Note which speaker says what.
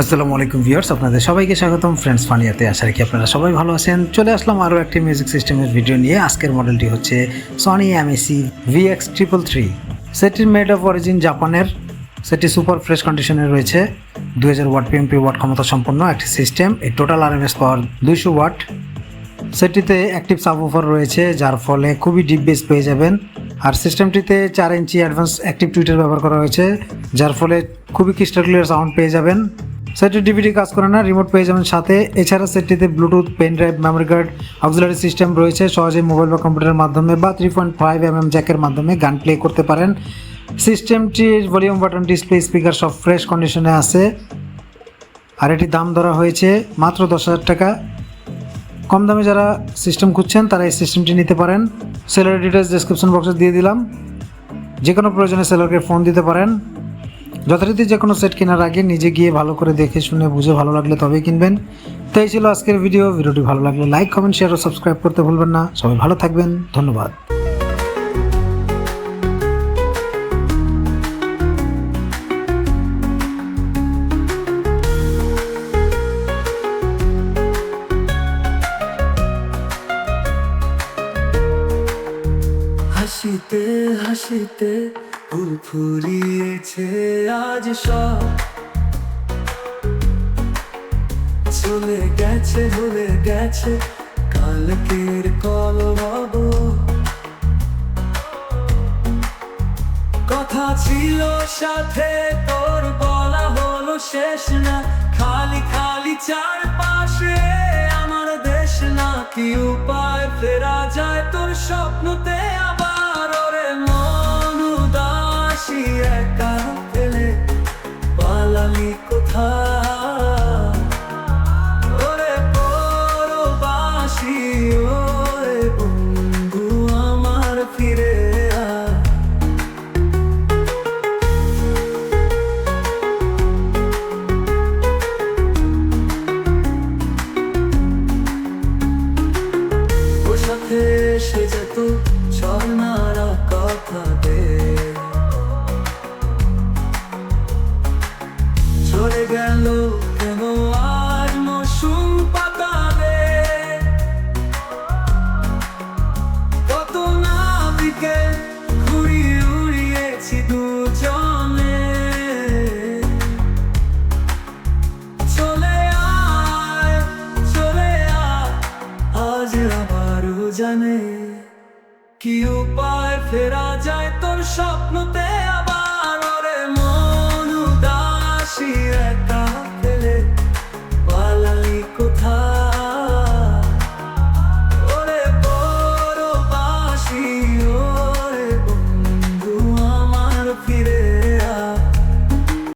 Speaker 1: আসসালামু আলাইকুম ভিউয়ার্স, আপনাদের সবাইকে স্বাগতম। ফ্রেন্ডস, ফানিয়াতে আশা রাখি আপনারা সবাই ভালো আছেন। চলে আসলাম আরও একটি মিউজিক সিস্টেমের ভিডিও নিয়ে। আজকের মডেলটি হচ্ছে Sony MAC VX triple three সেটির মেড অফ অরিজিন জাপানের, সেটি সুপার ফ্রেশ কন্ডিশনে রয়েছে। দু হাজার ওয়াট পিএমপি ওয়াট ক্ষমতা সম্পন্ন একটি সিস্টেম এই টোটাল আরএমএস পাওয়ার দুইশো ওয়াট। সেটিতে অ্যাক্টিভ সাবওুফার রয়েছে, যার ফলে খুবই ডিপ বেস পেয়ে যাবেন। আর সিস্টেমটিতে চার ইঞ্চি অ্যাডভান্স অ্যাক্টিভ টুইটার ব্যবহার করা হয়েছে, যার ফলে খুবই ক্রিস্টাল ক্লিয়ার সাউন্ড পেয়ে যাবেন। সেটটি ডিভিডি কাজ করে না রিমোট পেয়ে যাবেন সাথে। এছাড়া সেটটিতে Bluetooth pen drive memory card auxiliary system রয়েছে। সহজে মোবাইল বা কম্পিউটারের মাধ্যমে বা three point five M M জ্যাকের মাধ্যমে গান প্লে করতে পারেন। সিস্টেমটির ভলিউম বাটন ডিসপ্লে স্পিকার সব ফ্রেশ কন্ডিশনে আছে। আর এটি দাম ধরা হয়েছে মাত্র দশ হাজার টাকা। কম দামে যারা সিস্টেম খুঁজছেন, তারা এই সিস্টেমটি নিতে পারেন। সেলার ডিটেলস ডিসক্রিপশন বক্সে দিয়ে দিলাম। যে কোনো প্রয়োজনে সেলারকে ফোন দিতে পারেন। যথারীতি যে কোনো সেট কেনার আগে নিজে গিয়ে ভালো করে দেখে শুনে বুঝে ভালো লাগলে তবেই কিনবেন। তাই ছিল আজকের ভিডিও ভিডিওটি ভালো লাগলে লাইক কমেন্ট শেয়ার ও সাবস্ক্রাইব করতে ভুলবেন না। সবাই ভালো থাকবেন। ধন্যবাদ।
Speaker 2: হাসিতে হাসিতে ফুল ফুরিয়েছে আজ সব। চলে গেছে, ভুলে গেছে কালকের কলরব। কথা ছিল সাথে, তোর বলা হলো শেষ না। খালি খালি চারপাশে আমার দেশ না। কি উপায়? ফেরা যায় তোর স্বপ্নতে। পালালি কোথায়? জানে কি উপায় ফেরা যায় তোর স্বপ্নতে?